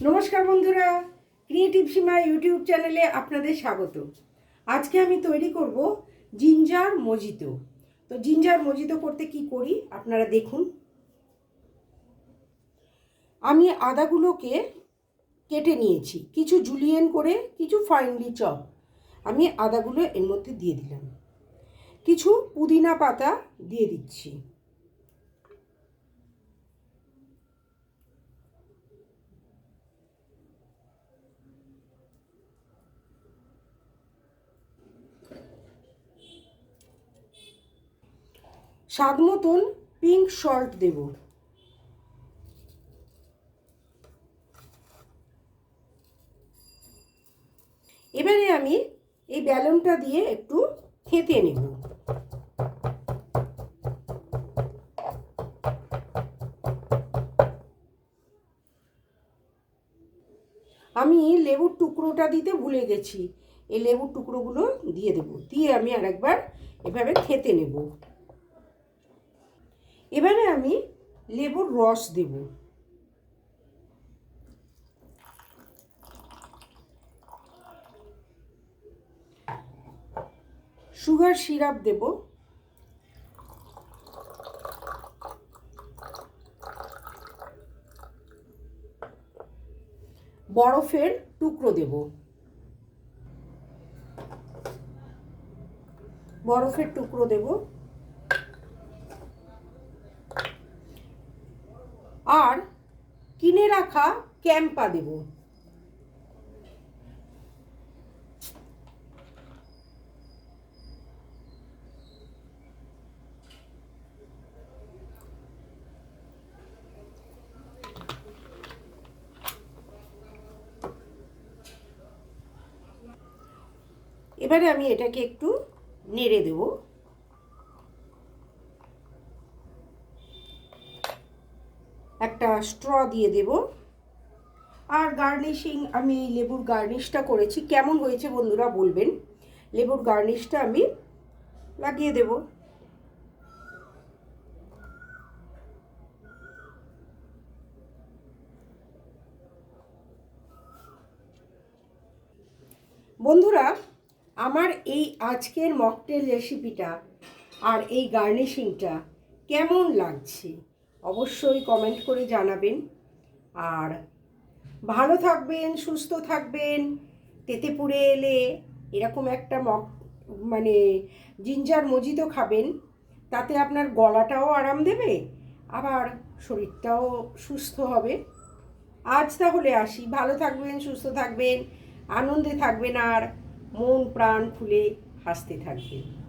নমস্কার বন্ধুরা ক্রিয়েটিভ সীমা ইউটিউব চ্যানেলে আপনাদের স্বাগত। আজকে আমি তৈরি করব জিঞ্জার মজিতো। তো জিঞ্জার মজিতো করতে কি করি আপনারা দেখুন। আমি আদাগুলোকে কেটে নিয়েছি, কিছু জুলিয়েন করে, কিছু ফাইনলি চপ আমি আদাগুলো এর মধ্যে দিয়ে দিলাম। কিছু পুদিনা পাতা দিয়ে দিচ্ছি। স্বাদ মতন পিঙ্ক সল্ট দেব। এবারে আমি এই ব্যালনটা দিয়ে একটু থেঁতে নেব। আমি লেবুর টুকরোটা দিতে ভুলে গেছি। এই লেবুর টুকরোগুলো দিয়ে দেবো। দিয়ে আমি আরেকবার এভাবে খেতে নেব। এবারে আমি লেবুর রস দেব। সুগার সিরাপ দেব। বরফের টুকরো দেব। বরফের টুকরো দেব। আর কিনে রাখা ক্যাম্পা দেব। এবারে আমি এটাকে একটু নেড়ে দেবো। একটা স্ট্র দিয়ে দেব। আর গার্নিশিং আমি লেবুর গার্নিশটা করেছি। কেমন হয়েছে বন্ধুরা বলবেন। লেবুর গার্নিশটা আমি লাগিয়ে দেব। বন্ধুরা, আমার এই আজকের মকটেল রেসিপিটা আর এই গার্নিশিংটা কেমন লাগছে? অবশ্যই কমেন্ট করে জানাবেন। আর ভালো থাকবেন, সুস্থ থাকবেন। তেতেপুরে এলে এরকম একটা মক মানে জিঞ্জার মজিতো খাবেন। তাতে আপনার গলাটাও আরাম দেবে, আবার শরীরটাও সুস্থ হবে। আজ তাহলে আসি। ভালো থাকবেন, সুস্থ থাকবেন, আনন্দে থাকবেন, আর মন প্রাণ খুলে হাসতে থাকবেন।